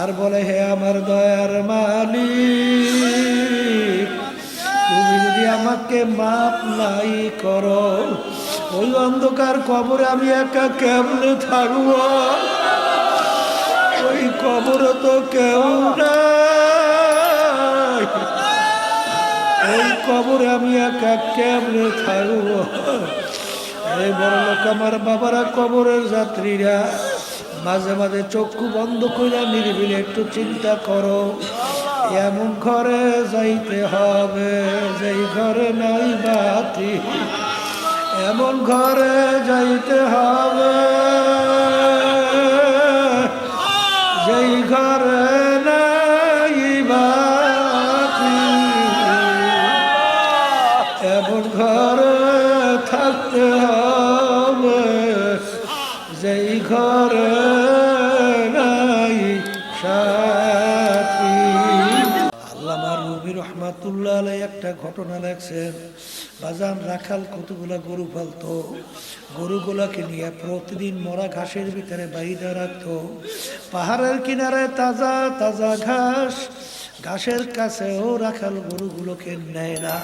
আর বলে, হে আমার দয়ার মালিক, তুমি যদি আমাকে মাপ নাই করো, ওই অন্ধকার কবরে আমি একা কেমনে থাকব? ওই কবরে তো কেউ নাই। ওই কবরে আমি একা কেমনে থাকব? এই বড় লোক আমার বাবারা কবরের যাত্রীরা মাঝে মাঝে চক্ষু বন্ধ করে নিরিবিলি একটু চিন্তা করো। এমন ঘরে যাইতে হবে, যেই ঘরে নাই বাতি। এমন ঘরে যাইতে হবে, যেই ঘরে নাই বাতি। এমন ঘরে থাকতে হবে। যেই ঘরে নাই সাথী। আল্লামা রবি রহমাতুল্লাহ একটা ঘটনা লেখছেন বাজান রাখাল কতগুলা গরু পালতো, গরুগুলাকে নিয়ে প্রতিদিন মরা ঘাসের ভিতরে বাইরে রাখতো, পাহাড়ের কিনারে তাজা তাজা ঘাস, ঘাসের কাছেও রাখাল গরুগুলোকে নেয় না।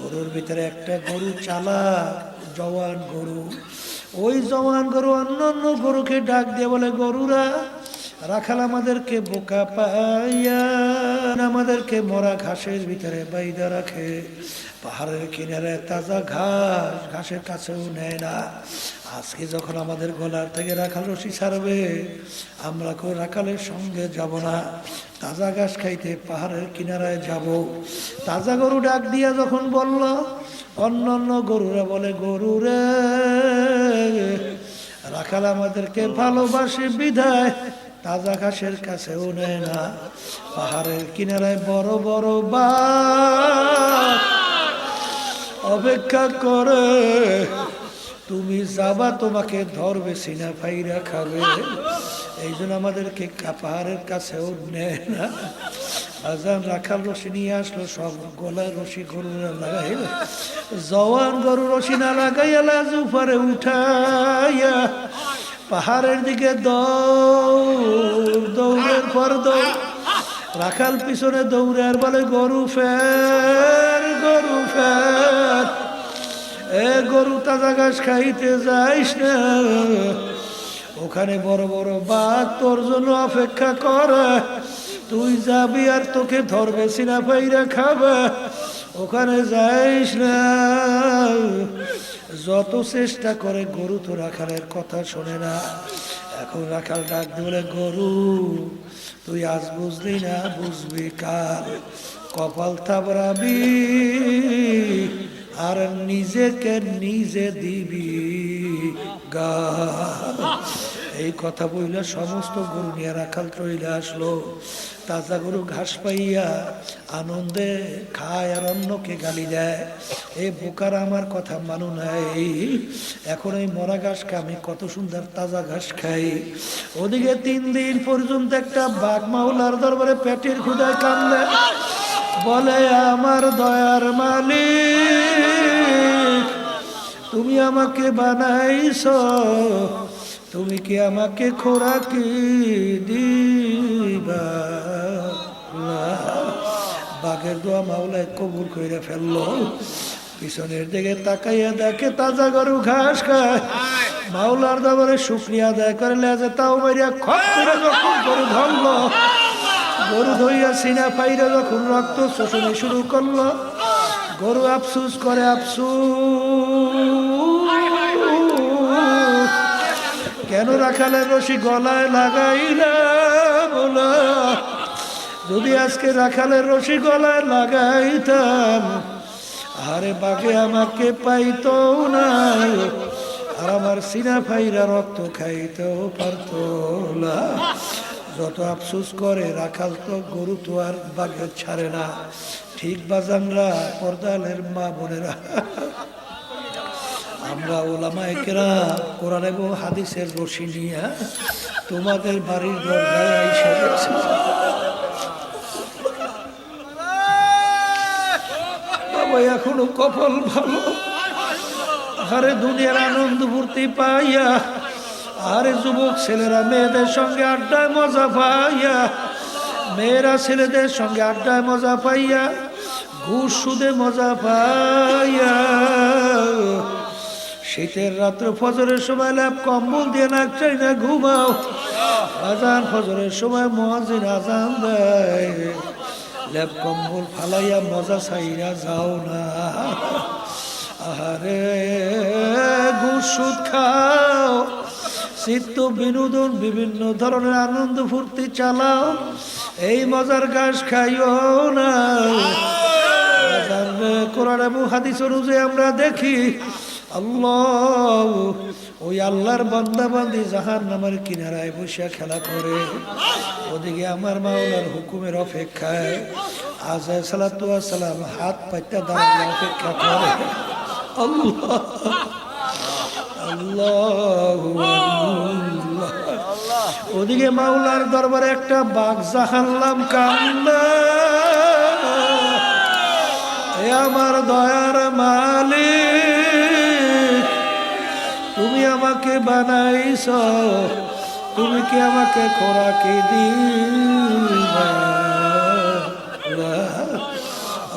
গরুর ভিতরে একটা গরু চালা জওয়ান গরু ওই জওয়ান গরু অন্য অন্য গরুকে ডাক দিয়ে বলে, গরুরা, রাখাল আমাদেরকে বোকা পাইয়া, আমাদেরকে মরা ঘাসের ভিতরে বাইদা রাখে। পাহাড়ের কিনারে তাজা ঘাস, ঘাসের কাছেও নেয় না। আজকে যখন আমাদের গলার থেকে রাখাল রশি ছাড়বে, আমরা কেউ রাখালের সঙ্গে যাব না। তাজা ঘাস খাইতে পাহাড়ের কিনারায় যাব। তাজা গরু ডাক দিয়া যখন বলল অন্য অন্য গরুরা বলে গরুরে রাখাল আমাদেরকে ভালোবাসে বিধায়, তাজা ঘাসের কাছেও নেয় না। পাহাড়ের কিনারায় বড় বড় বা অপেক্ষা করে, তুমি যাবা, তোমাকে ধরবে, সিনা ফাইরা খাবে। এই জন্য আমাদেরকে পাহাড়ের কাছেও নেয় না। আজান রাখাল রশি নিয়ে আসলো, সব গলায় রশি গরু লাগাইল। জওয়ান গরু রশি না লাগাইয়া লাজ উপরে উঠাইয়া পাহাড়ের দিকে দৌড়, দৌড়ের পর দৌড়। রাখাল পিছনে দৌড়ে আর বলে, গরু ফের গরু ফের, এ গরু তাজা ঘাস খাইতে যাইস না। ওখানে বড় বড় বাঘ তোর জন্য অপেক্ষা করে। তুই যাবি আর তোকে ধরবে, সিনা পাইরা খাবে। ওখানে যাইস না। যত চেষ্টা করে গরু তো রাখালের কথা শোনে না। এখন রাখাল ডাক দিলে গরু, তুই আজ বুঝলি না, বুঝবি কাল। কপাল থাবরাবি আর নিজেকে নিজে দিবি গা এই কথা বইলে সমস্ত গরু নিয়ে রাখাল চলে আসলো। তাজা গরু ঘাস পাইয়া আনন্দে খায় আর অন্যকে গালি দেয়। এই বোকার আমার কথা মানু নাই। এখন এই মরা ঘাস খাই আমি কত সুন্দর তাজা ঘাস খাই। ওদিকে তিন দিন পর্যন্ত একটা বাঘ মাওলার দরবারে পেটের ক্ষুদায় কান্দে। বলে, আমার দয়ার মালিক, তুমি আমাকে বানাইছ। তুমি কি আমাকে খোরাকি দিবা? বাঘের দোয়া মাওলায় কবুল করে ফেলল। পিছনের দিকে তাকাইয়া দেখে তাজা গরু ঘাস খায়। মাওলার দাবারে শুক্রিয়া আদায় করে লেজে তাও মারিয়া খপ করে যখন গরু ধরলো। গরু ধইয়া সিনা পাইরা যখন রক্ত শোষণে শুরু করল। গরু আফসুস করে আফসুস। কেন রাখালে রশি গলায় লাগাইলা বলা? যদি আজকে রাখালে রশি গলায় লাগাইতাম, আরে বাঘে আমাকে পাইতো না। আর আমার সিনা ফাইরা রক্ত খাইতেও পারত না। যত আফসুস করে রাখাল তো গরু তো আর বাঘের ছাড়ে না। ঠিক বাজানরা, পর্দালের মা বোনেরা। আমরা ওলামা একেরা কোরআন এবং হাদিসের রশি নিয়ে তোমাদের বাড়ির আইসা বাবা এখনও কপাল ভালো। আরে দুনিয়ার আনন্দ ফুর্তি পাইয়া, আরে যুবক ছেলেরা, মেয়েদের সঙ্গে আড্ডায় মজা পাইয়া, মেয়েরা ছেলেদের সঙ্গে আড্ডায় মজা পাইয়া, ঘুষ সুদে মজা পাইয়া। শীতের রাত্রে ফজরের সময় ল্যাপ কম্বল দিয়ে নাক চাই না ঘুমাও। আজান ফজরের সময় মহাজির আজান দেয়। ল্যাপ কম্বল ফালাইয়া মজা চাইরা যাও না। আহারে, ঘুষ খাও। চিত্ত বিনোদন, বিভিন্ন ধরনের আনন্দ ফুর্তি চালাও। এই মজার ঘাস খাইও না। কোরআন এবং হাদিস অনুযায়ী আমরা দেখি আল্লাহ, ওই আল্লাহর বান্দাবান্দি জাহান কিনারায় বসে খেলা করে। ওদিকে আমার মাওলার হুকুমের অপেক্ষায় আজ সালাম হাত অপেক্ষা করে। আল্লাহ আল্লাহ ওদিকে মাওলার দরবারে একটা বাঘ জাহানলাম কান্না। আমার দয়ার মালিক। আমাকে বানাইছ, তুমি কি আমাকে খোরাকি দিবা?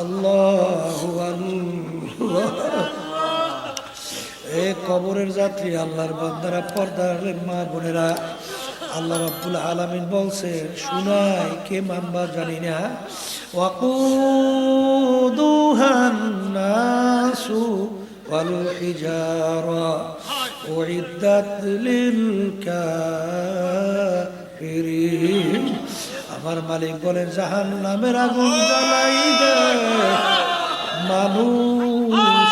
আল্লাহ এ কবরের যাত্রী আল্লাহর বান্দারা পর্দার মা বোনেরা, আল্লাহ রাব্বুল আলামিন বলছে, শুনাই, কে মানবা জানি না। ওয়াকুদুহান নাসু ওয়াল হিজারা। আমার মালিক বলেন জাহান নামের আগুন জ্বালাইবে মানুষ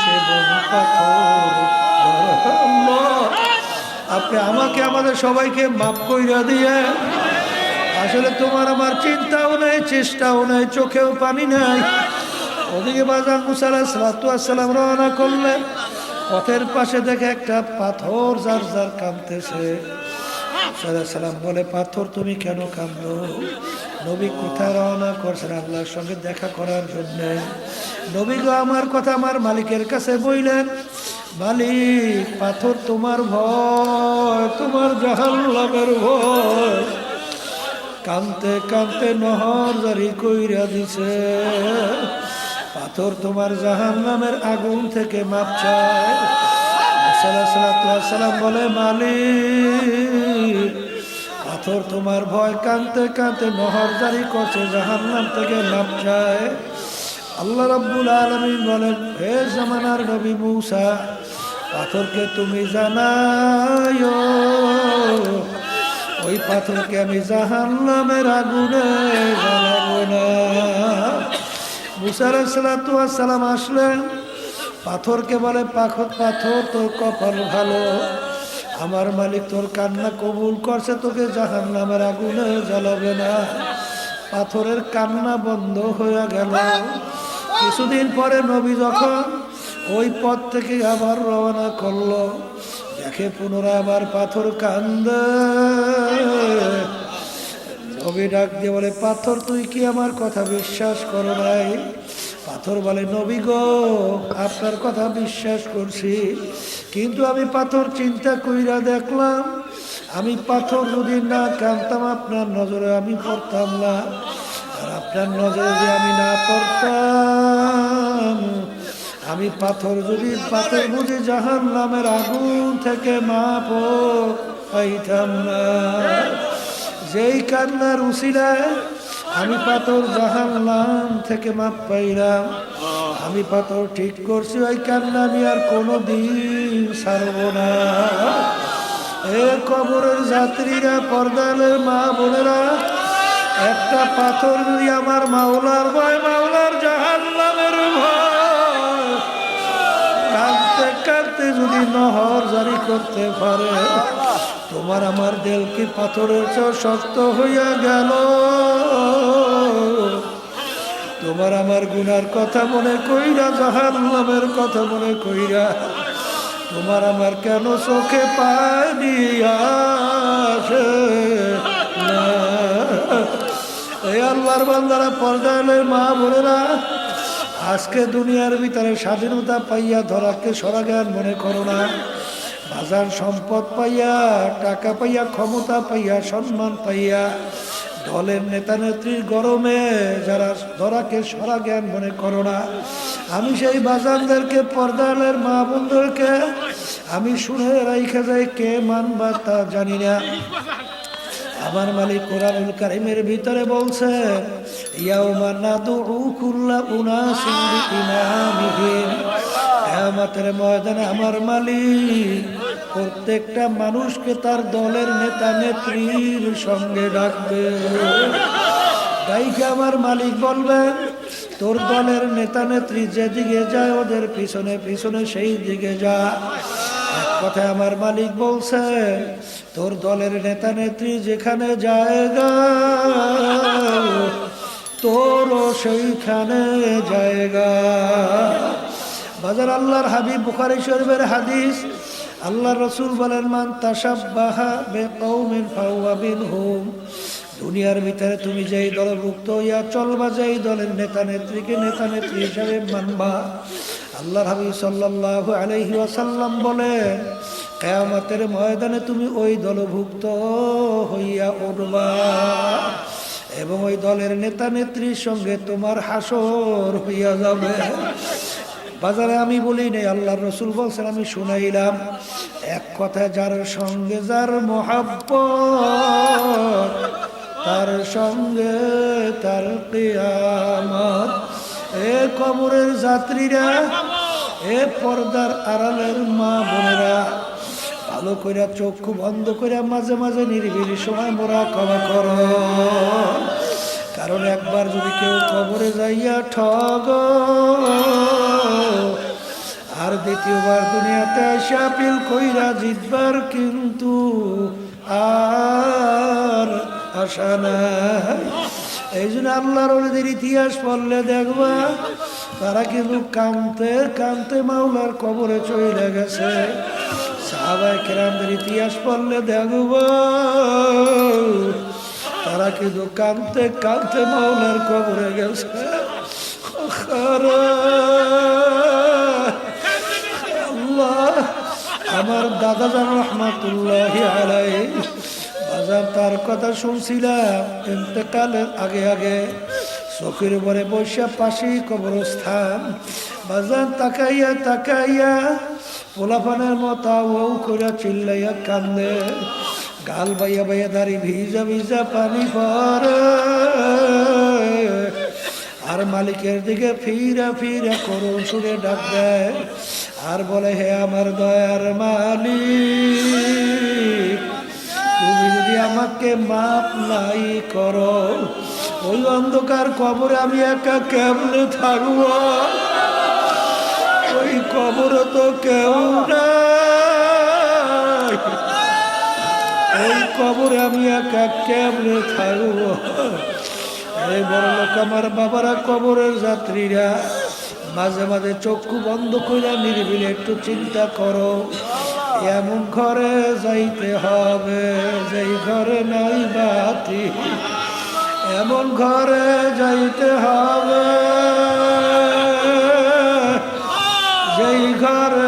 আপনি আমাকে, আমাদের সবাইকে মাফ কইরা দিয়ে। আসলে তোমার আমার চিন্তাও নাই, চেষ্টাও নাই, চোখেও পানি নাই। ওদিকে বাজার মুসাল্লাহ সালাম রওনা করলেন। পথের পাশে দেখে একটা পাথর যার যার কাঁদতেছে। সালাম বলে, পাথর, তুমি কেন কান্দো নবী কোথায় রওনা করছেন আল্লাহর সঙ্গে দেখা করার জন্য? নবী গো, আমার কথা আমার মালিকের কাছে বইলেন। মালিক, পাথর তোমার ভয়, তোমার জাহান্নামের ভয়। কানতে কানতে নহর জারি কইরা দিছে। পাথর তোমার জাহান্নামের আগুন থেকে মাপ চায়। সালাম বলে, মালিক, পাথর তোমার ভয় কানতে কানতে নহর জারি করছে, জাহান্নাম থেকে মাপ চায়। আল্লাহ রাব্বুল আলামিন বলেন, হে জামানার নবী মূসা, পাথরকে তুমি জানায়ো ওই পাথরকে আমি জাহান্নামের আগুনে জ্বালাবো না। মুসা সালাম আসলেন। পাথরকে বলে, পাখত পাথর, তোর কপাল ভালো। আমার মালিক তোর কান্না কবুল করছে, তোকে জাহান নামের আগুনে জ্বালাবে না। পাথরের কান্না বন্ধ হয়ে গেল। কিছুদিন পরে নবী যখন ওই পথ থেকে আবার রওনা করল, দেখে পুনরায় আবার পাথর কান্দে। নবী ডাক দিয়ে বলে, পাথর, তুই কি আমার কথা বিশ্বাস করো নাই? পাথর বলে, নবী গো, আপনার কথা বিশ্বাস করছি, কিন্তু আমি পাথর চিন্তা কইরা দেখলাম, আমি পাথর যদি না কানতাম আপনার নজরে আমি পড়তাম না, আর আপনার নজরে যে আমি না পড়তাম, আমি পাথর যদি পাথর বুঝি জাহান নামের আগুন থেকে মাপ পাইতাম না। যেই কান্নার উসিলায় আমি পাথর জাহান্নাম থেকে মাপ পাইলাম। আমি পাথর ঠিক করছি, ওই কান্না আমি আর কোনো দিন ছাড়ব না। এ কবরের যাত্রীরা, পর্দালের মা বোনেরা, একটা পাথর যদি আমার মাওলার ভয়, মাওলার জাহান্নামের ভয়। কাঁদতে কাঁদতে যদি নহর জারি করতে পারে তোমার আমার দেল কি পাথরের চেয়েও শক্ত হইয়া গেল? তোমার আমার গুনার কথা মনে কইরা, জাহান্নামের কথা মনে কইরা, তোমার আমার কেন চোখে পানি আসে এই আল্লাহর বান্দারা পর্দায় মা বোনেরা, আজকে দুনিয়ার ভিতরে স্বাধীনতা পাইয়া ধরাকে সরা জ্ঞান মনে করো না। বাজার সম্পদ পাইয়া, টাকা পাইয়া, ক্ষমতা পাইয়া, সম্মান পাইয়া, দলের নেতা নেত্রীর গরমে যারা ধরাকে সরা জ্ঞান মনে করো না, আমি সেই বাজারদেরকে পর্দালের মা বন্ধুকে আমি শুনে রাইখে যাই কে মানবা তা জানি না। আমার মালিক কোরআনুল কারিমের ভিতরে বলছে ইয়াও মান্না ইয়াউমা নাদউ কুল্লা উনাসিন বিইমামিহিম। কিয়ামতের ময়দানে আমার মালিক, প্রত্যেকটা মানুষকে তার দলের নেতা নেত্রীর সঙ্গে ডাকবে। ডাইকে আমার মালিক বলবেন তোর দলের নেতা নেত্রী যেদিকে যায়, ওদের পিছনে পিছনে সেই দিকে যা। এক কথায় আমার মালিক বলছে, তোর দলের নেতা নেত্রী যেখানে জায়গা, তোরও সেইখানে জায়গা। বাজার আল্লাহর হাবিব বুখারি শরীফের হাদিস আল্লাহ রসুল বলেন, মান বেকৌমিন ফাহুয়া মিনহুম। দুনিয়ার ভিতরে তুমি যেই দলভুক্ত ইয়া চলবা, যেই দলের নেতা নেত্রীকে নেতা নেত্রী হিসাবে মানবা। আল্লাহ হাবিব সাল্লাল্লাহু আলাইহি ওয়াসাল্লাম বলেন, কেয়ামতের ময়দানে তুমি ওই দলভুক্ত হইয়া উঠবা এবং ওই দলের নেতা নেত্রীর সঙ্গে তোমার হাসর হইয়া যাবে। বাজারে আমি বলি নেই আল্লাহ রসুল বলছেন, আমি শুনাইলাম, এক কথা যার সঙ্গে যার মহাব্ব তার সঙ্গে তার কিয়ামত, এ কবরের যাত্রীরা, এ পর্দার আড়ালের মা বোনেরা, ভালো কইরা চক্ষু বন্ধ কইরা মাঝে মাঝে নিরিবিলি সময় মোরা কবা কর। কারণ একবার যদি কেউ কবরে যাইয়া ঠগ, আর দ্বিতীয়বার দুনিয়াতে আসা পিল কইরা জিতবার কিন্তু আর আশা নাই। এই জন্য আল্লাহর ওদের ইতিহাস পড়লে দেখবা, তারা কিন্তু কানতে কানতে মাওলার কবরে চলে গেছে। সাহাবাই কেরামদের ইতিহাস পড়লে দেখবা তারা কিন্তু কানতে কানতে মাওলার কবরে গেছে। আমার দাদা জান রহমাতুল্লাহ আলাই বাজার তার কথা শুনছিলাম, ইন্তেকালের আগে আগে চোখের উপরে বৈশা পাশেই কবরস্থান, বাজার তাকাইয়া তাকাইয়া পোলাপানের মতো ও করে চিল্লাইয়া কান্দে। গাল বাইয়া বাইয়া দাঁড়ি ভিজা ভিজা পানি পরে। আর মালিকের দিকে ফিরা ফিরা করুন সুরে ডাক দেয়। আর বলে, হে আমার দয়ার মালিক, তুমি যদি আমাকে মাপ নাই করো, ওই অন্ধকার কবরে আমি একা কেমনে থাকব? ওই কবর তো কেউ নাই। ওই কবরে আমি একা কেমনে থাকব? এই বড় লোক আমার বাবারা কবরের যাত্রীরা, মাঝে মাঝে চক্ষু বন্ধ করে নিরিবিলি একটু চিন্তা করো। এমন ঘরে যাইতে হবে, যেই ঘরে নাই বাতি। এমন ঘরে যাইতে হবে, যেই ঘরে